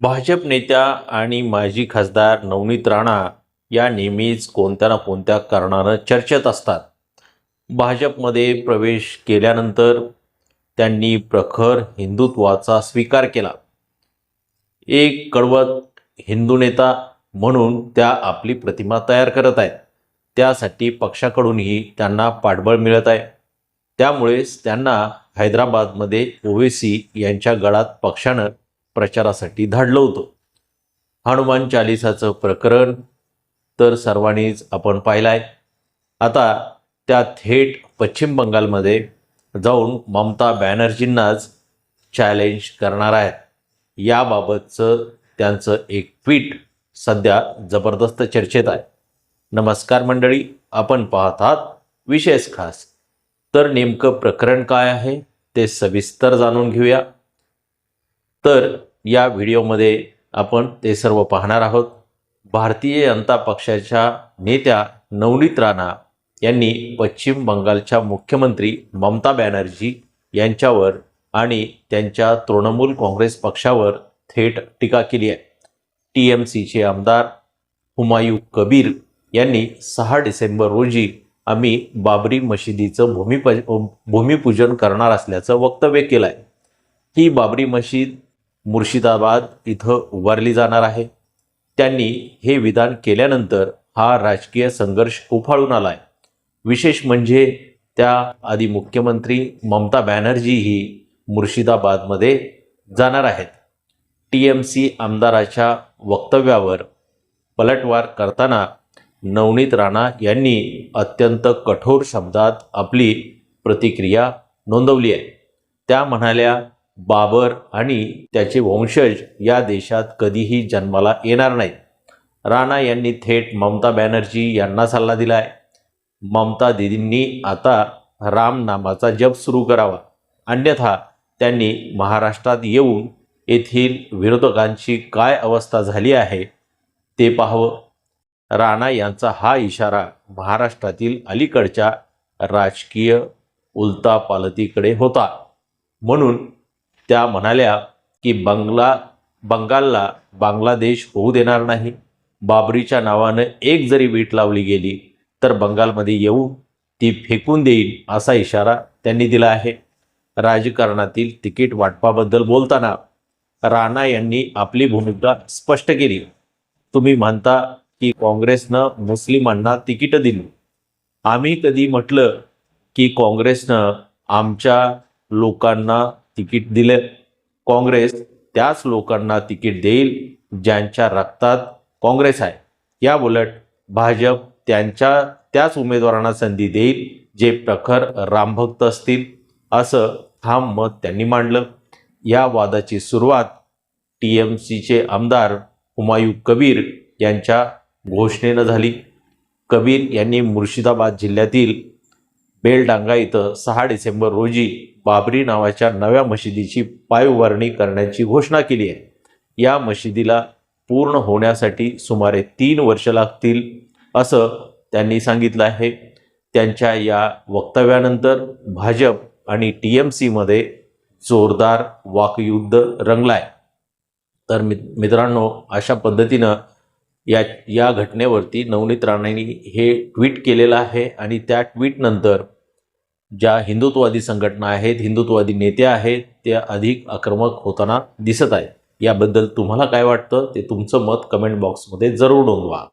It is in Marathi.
भाजप नेत्या आणि माजी खासदार नवनीत राणा या नेहमीच कोणत्या ना कोणत्या कारणानं चर्चेत असतात. भाजपमध्ये प्रवेश केल्यानंतर त्यांनी प्रखर हिंदुत्वाचा स्वीकार केला. एक कडवत हिंदू नेता म्हणून त्या आपली प्रतिमा तयार करत आहेत. त्यासाठी पक्षाकडूनही त्यांना पाठबळ मिळत आहे. त्यामुळेच त्यांना हैदराबादमध्ये ओवेसी यांच्या गळात पक्षानं प्रचारासाठी धाडलं होतं. हनुमान चालिसाचं प्रकरण तर सर्वांनीच आपण पाहिलं आहे आता त्या थेट पश्चिम बंगालमध्ये जाऊन ममता बॅनर्जींनाच चॅलेंज करणार आहेत याबाबतचं त्यांचं एक ट्विट सध्या जबरदस्त चर्चेत आहे. नमस्कार मंडळी आपण पाहत आहात विशेष खास. तर नेमकं प्रकरण काय आहे ते सविस्तर जाणून घेऊया. तर या व्हिडिओमध्ये आपण ते सर्व पाहणार आहोत. भारतीय जनता पक्षाच्या नेत्या नवनीत राणा यांनी पश्चिम बंगालच्या मुख्यमंत्री ममता बॅनर्जी यांच्यावर आणि त्यांच्या तृणमूल काँग्रेस पक्षावर थेट टीका केली आहे. टी एम सीचे आमदार हुमायू कबीर यांनी सहा डिसेंबर रोजी आम्ही बाबरी मशिदीचं भूमिप भूमिपूजन करणार असल्याचं वक्तव्य केलं आहे ही बाबरी मशीद मुर्शिदाबाद इथं उभारली जाणार आहे. त्यांनी हे विधान केल्यानंतर हा राजकीय संघर्ष उफाळून आला आहे विशेष म्हणजे त्या आधी मुख्यमंत्री ममता बॅनर्जी ही मुर्शिदाबादमध्ये जाणार आहेत. टी एम सी आमदाराच्या वक्तव्यावर पलटवार करताना नवनीत राणा यांनी अत्यंत कठोर शब्दात आपली प्रतिक्रिया नोंदवली आहे. त्या म्हणाल्या बाबर आणि त्याचे वंशज या देशात कधीही जन्माला येणार नाहीत. राणा यांनी थेट ममता बॅनर्जी यांना सल्ला दिला आहे ममता दिदींनी आता राम नामाचा जप सुरू करावा. अन्यथा त्यांनी महाराष्ट्रात येऊन येथील विरोधकांची काय अवस्था झाली आहे ते पाहावं. राणा यांचा हा इशारा महाराष्ट्रातील अलीकडच्या राजकीय उलतापालतीकडे होता. म्हणून त्या म्हणाल्या की बंगला बंगालला बांगलादेश होऊ देणार नाही. बाबरीच्या नावानं एक जरी वीट लावली गेली तर बंगालमध्ये येऊन ती फेकून देईल असा इशारा त्यांनी दिला आहे. राजकारणातील तिकीट वाटपाबद्दल बोलताना राणा यांनी आपली भूमिका स्पष्ट केली. तुम्ही म्हणता की काँग्रेसनं मुस्लिमांना तिकीटं दिली. आम्ही कधी म्हटलं की काँग्रेसनं आमच्या लोकांना तिकीट दिलं. काँग्रेस त्याच लोकांना तिकीट देईल ज्यांच्या रक्तात काँग्रेस आहे. या उलट भाजप त्यांच्या त्याच उमेदवारांना संधी देईल जे प्रखर रामभक्त असतील असं ठाम मत त्यांनी मांडलं. या वादाची सुरुवात टी एम सीचे आमदार हुमायू कबीर यांच्या घोषणेनं झाली. कबीर यांनी मुर्शिदाबाद जिल्ह्यातील बेलडांगा इथं सहा डिसेंबर रोजी बाबरी नावाच्या नव्या मशिदीची पायउभारणी करण्याची घोषणा केली आहे. या मशिदीला पूर्ण होण्यासाठी सुमारे तीन वर्ष लागतील असं त्यांनी सांगितलं आहे. त्यांच्या या वक्तव्यानंतर भाजप आणि टी एम सीमध्ये जोरदार वाकयुद्ध रंगलाय. तर मि मित्रांनो अशा पद्धतीनं या या घटनेवरती नवनीत राणेंनी हे ट्विट केलेलं आहे आणि त्या ट्विटनंतर ज्या हिंदुत्ववादी संघटना आहेत हिंदुत्ववादी नेते आहेत त्या अधिक आक्रमक होताना दिसत आहेत. याबद्दल तुम्हाला काय वाटतं ते तुमचं मत कमेंट बॉक्समध्ये जरूर नोंदवा.